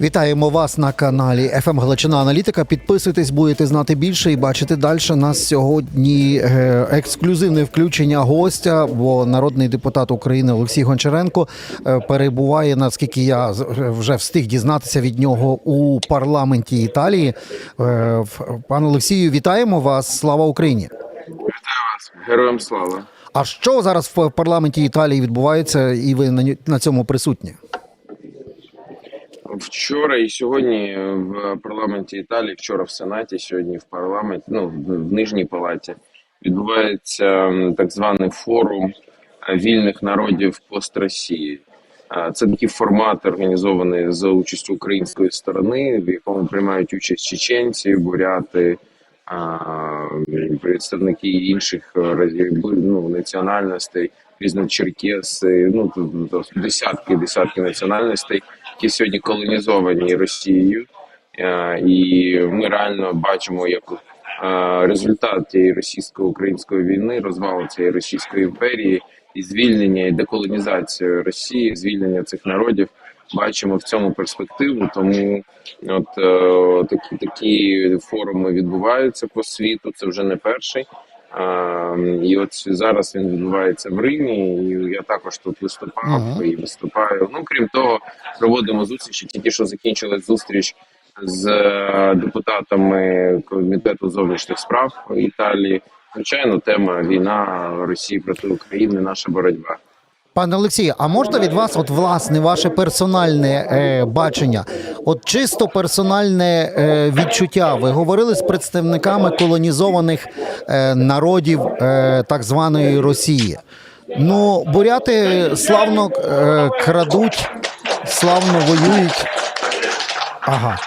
Вітаємо вас на каналі FM Галичина Аналітика. Підписуйтесь, будете знати більше і бачити далі. Нас сьогодні е, ексклюзивне включення гостя, бо народний депутат України Олексій Гончаренко е, перебуває, наскільки я з- вже встиг дізнатися від нього у парламенті Італії. Е, Пане Олексію, вітаємо вас! Слава Україні! Вітаю вас, героям слава. А що зараз в парламенті Італії відбувається, і ви на цьому присутні? Вчора і сьогодні в парламенті Італії, вчора в Сенаті, сьогодні в парламенті, ну в- нижній палаті, відбувається так званий форум е, вільних народів пост-Росії. Е, Це такий формат організований за участю української сторони, в якому приймають участь чеченці, буряти, представники інших е, ну, національностей, різні черкеси, ну десятки, десятки національностей, які сьогодні колонізовані Росією. Е, І ми реально бачимо, як е, результат тієї російсько-української війни, розвалу цієї російської імперії і звільнення і деколонізацію Росії, звільнення цих народів. Бачимо в цьому перспективу, тому от е, такі такі форуми відбуваються по світу. Це вже не перший. А, і от зараз він відбувається в Римі. І я також тут виступав Ага. і виступаю. Ну крім того, проводимо зустрічі. Тільки що закінчилась зустріч з е, депутатами комітету зовнішніх справ Італії. Звичайно, тема війна Росії проти України, наша боротьба. Пане Олексію, а можна від вас, от власне, ваше персональне е, бачення, от чисто персональне е, відчуття? Ви говорили з представниками колонізованих е, народів е, так званої Росії. Ну, буряти славно е, крадуть, славно воюють. Ага.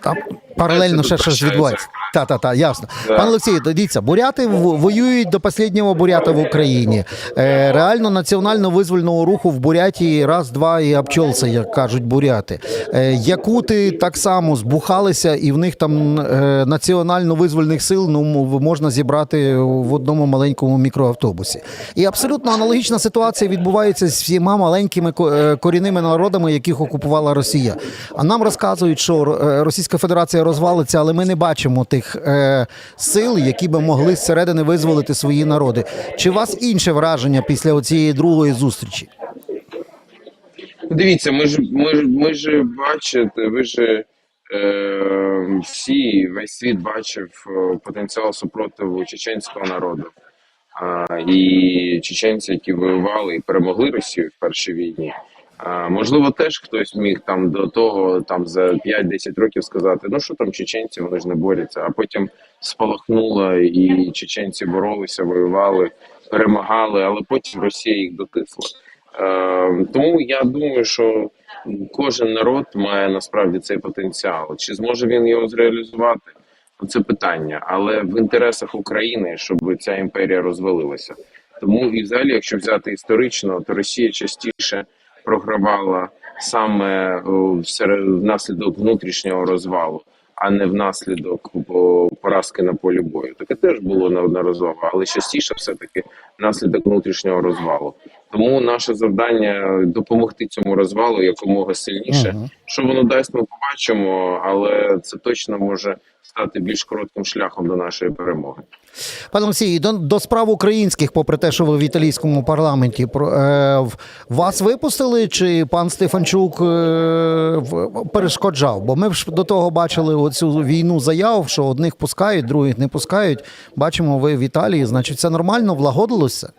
Там паралельно ще щось відбувається. Та, та, та, ясно. Да. Пане Олексію, дивіться, буряти воюють до останнього бурята в Україні. Е, реально національно-визвольного руху в Бурятії раз, два і обчолся, як кажуть буряти. Е, якути так само збухалися, і в них там е, національно-визвольних сил ну, можна зібрати в одному маленькому мікроавтобусі. І абсолютно аналогічна ситуація відбувається з всіма маленькими е, корінними народами, яких окупувала Росія. А нам розказують, що е, Російська Федерація розвалиться, але ми не бачимо тих е, сил, які би могли зсередини визволити свої народи. Чи у вас інше враження після цієї другої зустрічі? Дивіться, ми ж ми ж ми ж бачите, ви ж е, всі весь світ бачив е, потенціал супротиву чеченського народу. А, і чеченці, які воювали і перемогли Росію в першій війні. Можливо, теж хтось міг там до того там за 5-10 років сказати: ну що там чеченці, вони ж не борються. А потім спалахнуло, і чеченці боролися, воювали, перемагали, але потім Росія їх дотисла. Е, тому я думаю, що кожен народ має насправді цей потенціал. Чи зможе він його зреалізувати? Це питання, але в інтересах України, щоб ця імперія розвалилася. Тому і взагалі, якщо взяти історично, то Росія частіше програвала саме внаслідок внутрішнього розвалу, а не внаслідок поразки на полі бою. Таке теж було неодноразово, але частіше все таки внаслідок внутрішнього розвалу. Тому наше завдання допомогти цьому розвалу якомога сильніше. Що воно дасть, ми побачимо, але це точно може стати більш коротким шляхом до нашої перемоги. Пане Олексій, до, до справ українських, попри те, що ви в італійському парламенті, про- е, вас випустили, чи пан Стефанчук е, в- перешкоджав? Бо ми ж до того бачили оцю війну заяв, що одних пускають, других не пускають. Бачимо, ви в Італії, значить, це нормально, влагодилося?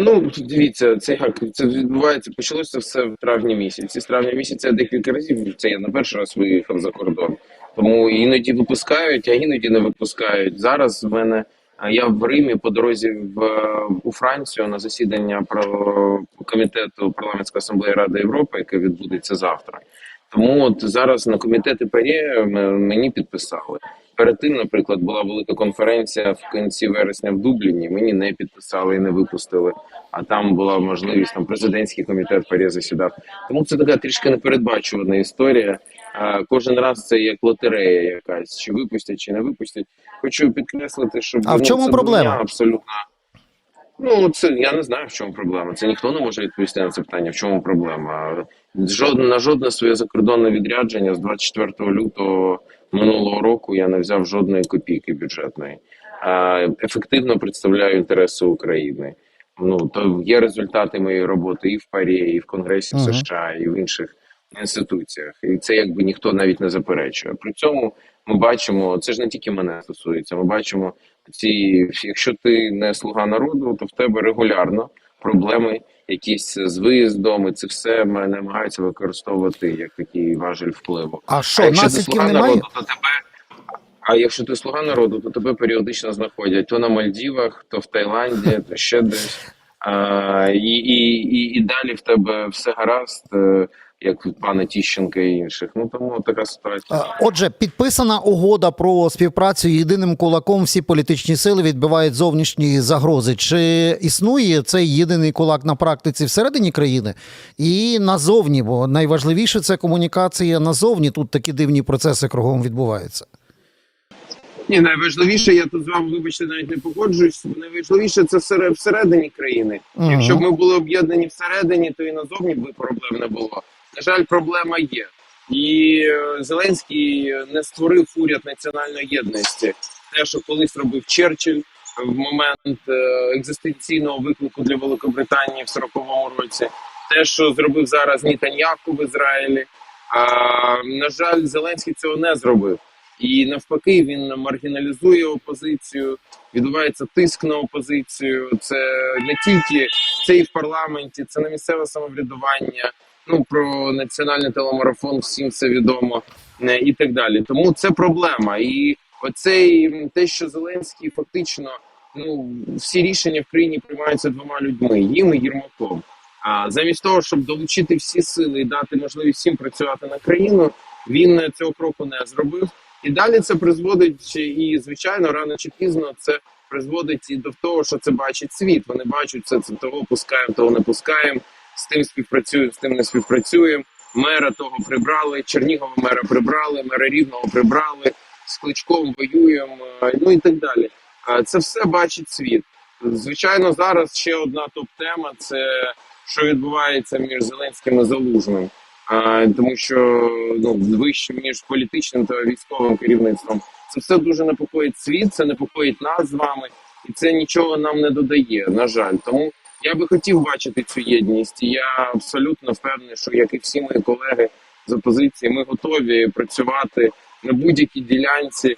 Ну дивіться, це як це відбувається. Почалося все в травні місяці. З травня місяця декілька разів. Це я на перший раз виїхав за кордон. Тому іноді випускають, а іноді не випускають. Зараз в мене я в Римі по дорозі в е, у Францію на засідання про комітету парламентської асамблеї Ради Європи, яке відбудеться завтра. Тому от зараз на комітети ПАРЄ мені підписали. Перед тим, наприклад, була велика конференція в кінці вересня в Дубліні. Мені не підписали і не випустили. А там була можливість там президентський комітет ПАРЄ засідав. Тому це така трішки непередбачувана історія. Кожен раз це як лотерея якась, чи випустять, чи не випустять. Хочу підкреслити, щоб А в ну, чому це проблема? абсолютно. Ну, це я не знаю, в чому проблема. Це ніхто не може відповісти на це питання, в чому проблема. Жодне на жодне своє закордонне відрядження з 24 лютого минулого року я не взяв жодної копійки бюджетної. А, ефективно представляю інтереси України. Ну то є результати моєї роботи і в ПАРІ, і в Конгресі Мгм. США, і в інших інституціях. І це якби ніхто навіть не заперечує. При цьому ми бачимо, це ж не тільки мене стосується. Ми бачимо ці, якщо ти не слуга народу, то в тебе регулярно проблеми якісь з виїздом, і це все намагаються використовувати як такий важель впливу. А що, а якщо ти слуга немає? народу, то тебе. А якщо ти слуга народу, то тебе періодично знаходять то на Мальдівах, то в Таїланді, то ще десь. А, і, і, і, і далі в тебе все гаразд, е, як від пана Тіщенка і інших. Ну тому така ситуація. Е, Отже, підписана угода про співпрацю єдиним кулаком. Всі політичні сили відбивають зовнішні загрози. Чи існує цей єдиний кулак на практиці всередині країни і назовні? Бо найважливіше це комунікація назовні. Тут такі дивні процеси кругом відбуваються. Ні, найважливіше, я тут з вами, вибачте, навіть не погоджуюсь. Найважливіше це всере- всередині країни. Якщо б ми були об'єднані всередині, то і назовні б проблем не було. На жаль, проблема є. І е, Зеленський не створив уряд національної єдності. Те, що колись робив Черчилль в момент е, екзистенційного виклику для Великобританії в 40-му році, те, що зробив зараз Нітаньяху в Ізраїлі. А, на жаль, Зеленський цього не зробив. І навпаки, він маргіналізує опозицію, відбувається тиск на опозицію. Це не тільки це і в парламенті, це на місцеве самоврядування. Ну про національний телемарафон всім це відомо е, і так далі. Тому це проблема. І оцей те, що Зеленський фактично ну всі рішення в країні приймаються двома людьми, їм і Єрмаком. А замість того, щоб долучити всі сили і дати можливість всім працювати на країну, він е, цього кроку не зробив. І далі це призводить і звичайно рано чи пізно це призводить і до того, що це бачить світ. Вони бачать це, це того пускаємо, того не пускаємо. З тим співпрацюємо, з тим не співпрацюємо. Мера того прибрали, Чернігова мера прибрали, мера рівного прибрали, з кличком воюємо, е, ну і так далі. Це все бачить світ. Звичайно, зараз ще одна топ-тема це що відбувається між Зеленським і Залужним. А, тому що ну вище між політичним та військовим керівництвом це все дуже непокоїть світ, це непокоїть нас з вами, і це нічого нам не додає. На жаль, тому я би хотів бачити цю єдність. Я абсолютно впевнений, що як і всі мої колеги з опозиції, ми готові працювати на будь-якій ділянці,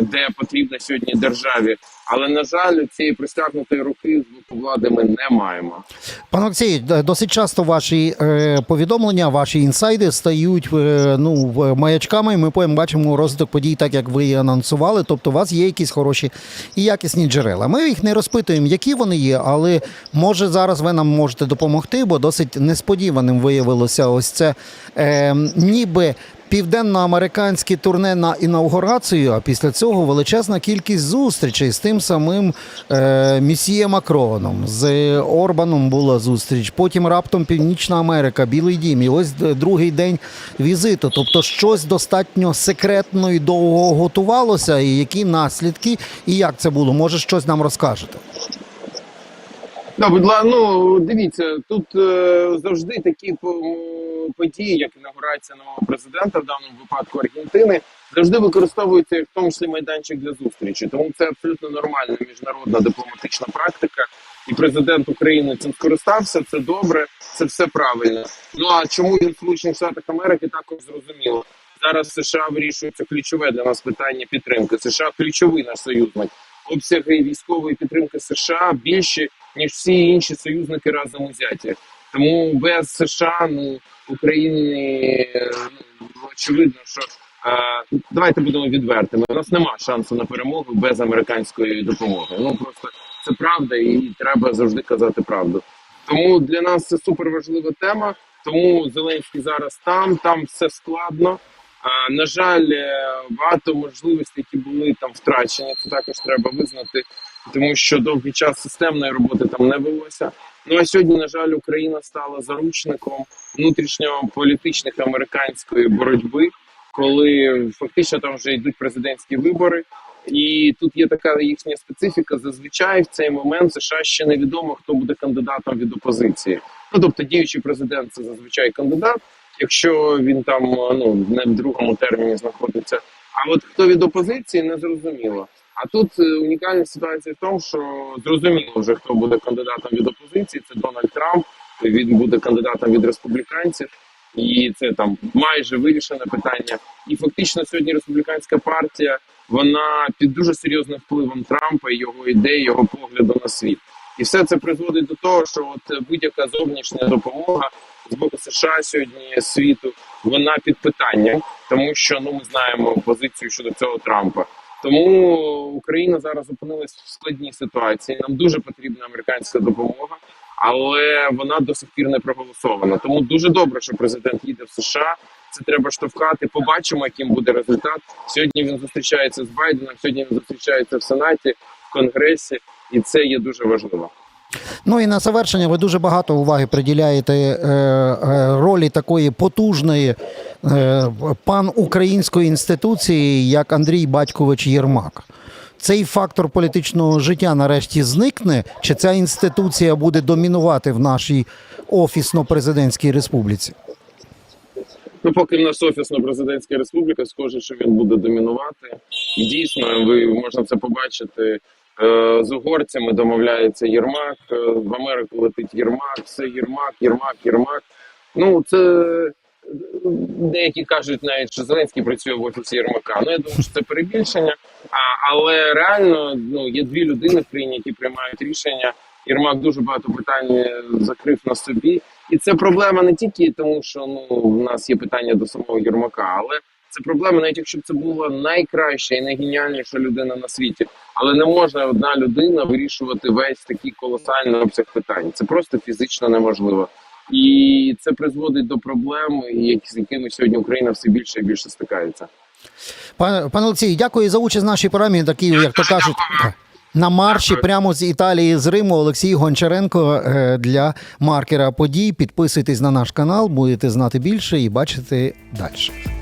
де потрібно сьогодні державі. Але на жаль, цієї простягнутої руки з боку влади ми не маємо. Пане Олексій, досить часто ваші е, повідомлення, ваші інсайди стають е, ну маячками. Ми потім бачимо розвиток подій, так як ви анонсували. Тобто, у вас є якісь хороші і якісні джерела. Ми їх не розпитуємо, які вони є, але може зараз ви нам можете допомогти, бо досить несподіваним виявилося ось це е, ніби. Південноамериканське турне на інаугурацію, а після цього величезна кількість зустрічей з тим самим е, місіє Макроном, з Орбаном була зустріч. Потім раптом Північна Америка, Білий Дім. І ось другий день візиту. Тобто, щось достатньо секретно і довго готувалося, і які наслідки, і як це було? Може, щось нам розкажете? Да, будь ласка, ну дивіться, тут е, завжди такі по- події, як інаугурація нового президента, в даному випадку Аргентини, завжди використовуються як в тому числі майданчик для зустрічі. Тому це абсолютно нормальна міжнародна дипломатична практика. І президент України цим скористався. Це добре, це все правильно. Ну а чому він в Сполучених Штатах Америки також зрозуміло. Зараз США вирішується ключове для нас питання підтримки. США ключовий наш союзник. Обсяги військової підтримки США більші ніж всі інші союзники разом узяті. Тому без США ну України ну, очевидно, що е, давайте будемо відвертими. У нас нема шансу на перемогу без американської допомоги. Ну просто це правда, і треба завжди казати правду. Тому для нас це супер важлива тема. Тому Зеленський зараз там, там все складно. А, на жаль, е, багато можливостей, які були там втрачені, це також треба визнати, тому що довгий час системної роботи там не велося. Ну а сьогодні, на жаль, Україна стала заручником внутрішньополітичних американської боротьби, коли фактично там вже йдуть президентські вибори. І тут є така їхня специфіка. Зазвичай в цей момент США ще невідомо, хто буде кандидатом від опозиції. Ну тобто, діючий президент це зазвичай кандидат, якщо він там ну не в другому терміні знаходиться. А от хто від опозиції не зрозуміло. А тут е, унікальна ситуація в тому, що зрозуміло вже хто буде кандидатом від опозиції. Це Дональд Трамп. Він буде кандидатом від республіканців, і це там майже вирішене питання. І фактично сьогодні республіканська партія вона під дуже серйозним впливом Трампа його ідей, його погляду на світ. І все це призводить до того, що от будь-яка зовнішня допомога з боку США сьогодні світу вона під питанням, тому що ну ми знаємо позицію щодо цього Трампа. Тому Україна зараз опинилась в складній ситуації. Нам дуже потрібна американська допомога, але вона до сих пір не проголосована. Тому дуже добре, що президент їде в США. Це треба штовхати. Побачимо, яким буде результат. Сьогодні він зустрічається з Байденом. Сьогодні він зустрічається в Сенаті, в Конгресі, і це є дуже важливо. Ну і на завершення ви дуже багато уваги приділяєте е, е, ролі такої потужної е, панукраїнської інституції, як Андрій Батькович Єрмак. Цей фактор політичного життя нарешті зникне, чи ця інституція буде домінувати в нашій офісно-президентській республіці? Ну, поки в нас офісна президентська республіка, схоже, що він буде домінувати. І дійсно, ви можна це побачити. Е, З угорцями домовляється Єрмак, е, в Америку летить Єрмак, все Єрмак, Єрмак, Єрмак. Ну це е, деякі кажуть навіть, що Зеленський працює в офісі Єрмака. Ну я думаю, що це перебільшення. А, але реально ну є дві людини в країні, які приймають рішення. Єрмак дуже багато питань закрив на собі, і це проблема не тільки тому, що ну в нас є питання до самого Єрмака, але це проблема, навіть якщо б це була найкраща і найгеніальніша людина на світі. Але не може одна людина вирішувати весь такий колосальний обсяг питань. Це просто фізично неможливо. І це призводить до проблем, з якими сьогодні Україна все більше і більше стикається. Пане пане Олексій, дякую за участь в нашій програмі. Такі, як то кажуть, на марші прямо з Італії з Риму. Олексій Гончаренко е, для маркера подій. Підписуйтесь на наш канал, будете знати більше і бачити далі.